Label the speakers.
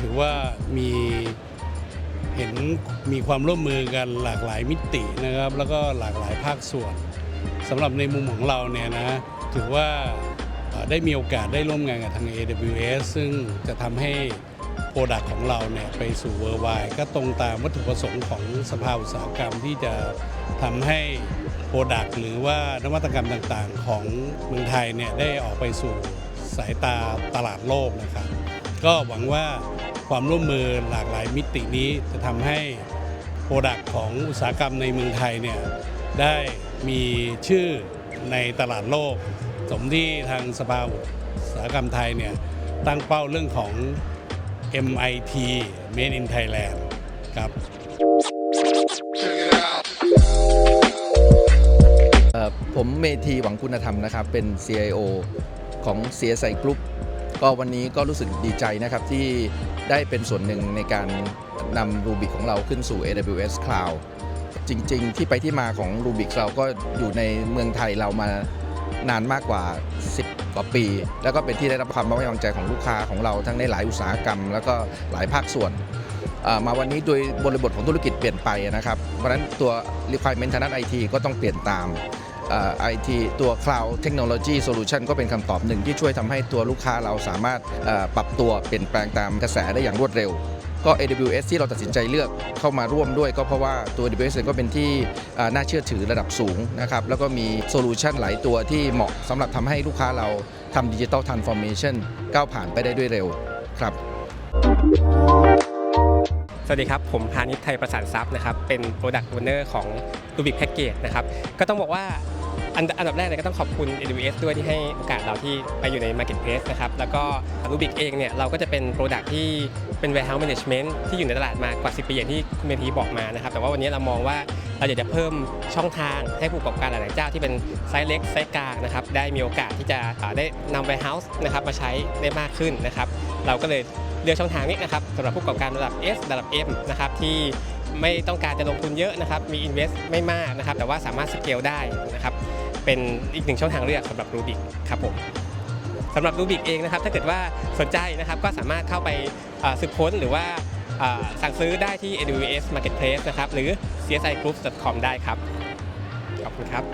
Speaker 1: ถือว่ามีเห็นมีความร่วมมือกันหลากหลายมิตินะครับ แล้วก็หลากหลายภาคส่วนสำหรับในมุมของเราเนี่ยนะถือว่าได้มีโอกาสได้ร่วมงานกับทาง AWS ซึ่งจะทำให้โปรดักของเราเนี่ยไปสู่เวอร์ไวก็ตรงตามวัตถุประสงค์ของสภาอุตสาหกรรมที่จะทำให้โปรดักหรือว่านวัตกรรมต่างๆ ของเมืองไทยเนี่ยได้ออกไปสู่สายตาตลาดโลกนะครับ ก็หวังว่าความร่วมมือหลากหลายมิตินี้จะทำให้โปรดักของอุตสาหกรรมในเมืองไทยเนี่ยได้มีชื่อในตลาดโลก สมที่ทางสภาอุตสาหกรรมไทยเนี่ยตั้งเป้าเรื่องของ MIT Made in Thailand ครับ
Speaker 2: ผมเมธีหวังคุณธรรมนะครับ เป็น CIO ของ CSI Group ก็วันนี้ก็รู้สึกดีใจนะครับที่ได้เป็นส่วนหนึ่งในการนำ Rubik ของเราขึ้นสู่ AWS Cloud จริง ๆ ที่ไปที่มาของ Rubik เราก็อยู่ในเมืองไทยเรามานานมากกว่า 10 กว่าปี แล้วก็เป็นที่ได้รับความไว้วางใจของลูกค้าของเราทั้งในหลายอุตสาหกรรม แล้วก็หลายภาคส่วน มาวันนี้โดยบริบทของธุรกิจเปลี่ยนไปนะครับ เพราะฉะนั้นตัว requirement ทางด้าน IT ก็ต้องเปลี่ยนตาม ไอทีตัว cloud technology solution ก็เป็นคำตอบหนึ่งที่ช่วยทำให้ตัวลูกค้าเราสามารถปรับตัวเปลี่ยนแปลงตามกระแสได้อย่างรวดเร็วก็ AWS ที่เราตัดสินใจเลือกเข้ามาร่วมด้วยก็เพราะว่าตัว AWS ก็เป็นที่น่าเชื่อถือระดับสูงนะครับ แล้วก็มีโซลูชันหลายตัวที่เหมาะสำหรับทำให้ลูกค้าเราทำดิจิ t a ลทรานส์ฟอร์เมชันก้าวผ่านไปได้ด้วยเร็วครับ
Speaker 3: สวัสดีครับ ผมพานิชไทยประสานทรัพย์นะครับเป็น Product Owner ของ Rubik Package นะครับก็ต้องบอกว่าอันอันดับแรกเลยก็ต้องขอบคุณ AWS ด้วยที่ให้โอกาสเราที่ไปอยู่ใน Marketplace นะครับแล้วก็ Rubik เองเนี่ยเราก็จะเป็น Product ที่เป็น Warehouse Management ที่อยู่ในตลาดมากว่า 10 ปีอย่างที่คุณเมธีบอกมานะครับแต่ว่าวันนี้เรามองว่าเราอยากจะเพิ่มช่องทางให้ผู้ประกอบการหลายๆเจ้าที่เป็นไซส์เล็กไซส์กลางนะครับได้มีโอกาสที่จะได้นำ Warehouse นะครับมาใช้ได้มากขึ้นนะครับเราก็เลย เลือกช่องทางนี้นะครับสำหรับผู้ประกอบการระดับ S ระดับ M นะครับที่ไม่ต้องการจะลงทุนเยอะนะครับมี invest ไม่มากนะครับแต่ว่าสามารถสเกลได้นะครับเป็นอีกหนึ่งช่องทางเลือกสำหรับ Rubik ครับผมสำหรับ Rubik เองนะครับถ้าเกิดว่าสนใจนะครับก็สามารถเข้าไปสืบค้นหรือว่าสั่งซื้อได้ที่ AWS Marketplace นะครับหรือ csigroup.com ได้ครับ ขอบคุณครับ